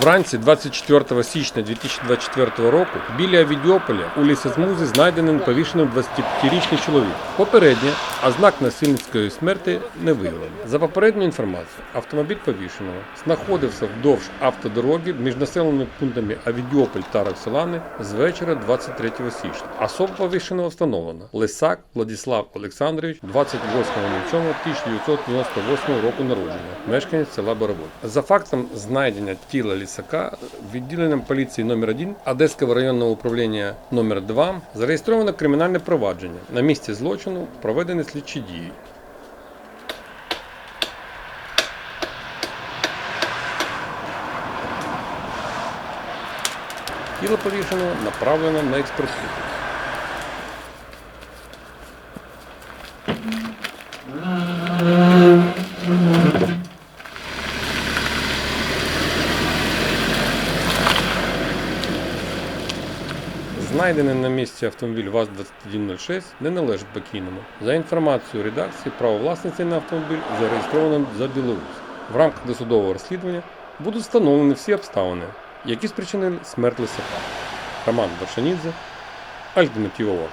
Вранці 24 січня 2024 року біля Авідіополя у лісозмузі знайдений повішеним 25-річний чоловік. Попереднє, а знак насильницької смерті не виявлено. За попередньою інформацією, автомобіль повішеного знаходився вдовж автодороги між населеними пунктами Авідіополь та Роксолани з вечора 23 січня. Особа повішеного встановлена Лисак Владислав Олександрович, 28.07.1998 року народження, мешканець села Боровой. За фактом знайдення тіла лісака відділенням поліції номер 1 Одеського районного управління номер 2 зареєстровано кримінальне провадження. На місці злочину проведені слідчі дії. Тіло повішеного направлено на експертизу. Знайдений на місці автомобіль ВАЗ-2106 не належить покійному. За інформацією редакції, право власності на автомобіль зареєстровано за Білорусь. В рамках досудового розслідування будуть встановлені всі обставини, які спричинили смерть лисака. Роман Баршанідзе, Альтернатива.